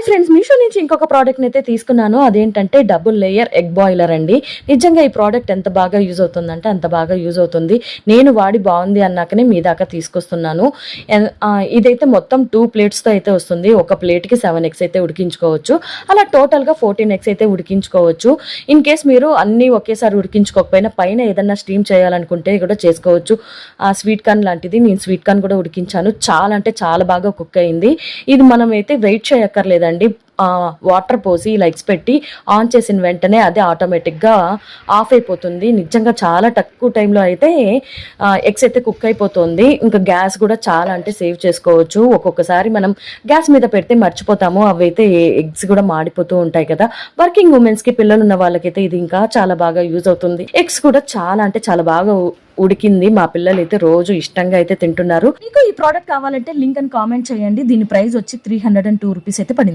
Hi friends Meesho నుంచి ఇంకొక ప్రోడక్ట్ని అయితే తీసుకున్నాను. అదేంటంటే డబుల్ లేయర్ ఎగ్ బాయిలర్ అండి. నిజంగా ఈ ప్రోడక్ట్ ఎంత బాగా యూజ్ అవుతుందంటే అంత బాగా యూజ్ అవుతుంది. నేను వాడి బాగుంది అన్నాకనే మీ దాకా తీసుకొస్తున్నాను. ఇదైతే మొత్తం టూ ప్లేట్స్తో అయితే వస్తుంది. ఒక ప్లేట్కి సెవెన్ ఎగ్స్ అయితే ఉడికించుకోవచ్చు. అలా టోటల్గా ఫోర్టీన్ ఎగ్స్ అయితే ఉడికించుకోవచ్చు. ఇన్ కేస్ మీరు అన్నీ ఒకేసారి ఉడికించుకోకపోయినా పైన ఏదన్నా స్టీమ్ చేయాలనుకుంటే కూడా చేసుకోవచ్చు. ఆ స్వీట్ కార్న్ లాంటిది. నేను స్వీట్ కార్న్ కూడా ఉడికించాను. చాలా అంటే చాలా బాగా కుక్ అయింది. ఇది మనం అయితే వెయిట్ చేయక్కర్లేదండి. ఆ, వాటర్ పోసి లైట్స్ పెట్టి ఆన్ చేసిన వెంటనే అదే ఆటోమేటిక్గా ఆఫ్ అయిపోతుంది. నిజంగా చాలా తక్కువ టైంలో అయితే ఎగ్స్ అయితే కుక్ అయిపోతుంది. ఇంకా గ్యాస్ కూడా చాలా అంటే సేవ్ చేసుకోవచ్చు. ఒక్కొక్కసారి మనం గ్యాస్ మీద పెడితే మర్చిపోతాము. అవైతే ఎగ్స్ కూడా మాడిపోతూ ఉంటాయి కదా. వర్కింగ్ ఉమెన్స్కి పిల్లలు ఉన్న వాళ్ళకైతే ఇది ఇంకా చాలా బాగా యూజ్ అవుతుంది. ఎగ్స్ కూడా చాలా అంటే చాలా బాగా ఉడికింది. మా పిల్లలు అయితే రోజు ఇష్టంగా అయితే తింటున్నారు. మీకు ఈ ప్రోడక్ట్ కావాలంటే లింక్ అని కామెంట్ చేయండి. దీని ప్రైస్ వచ్చి three hundred and two rupees అయితే పడింది.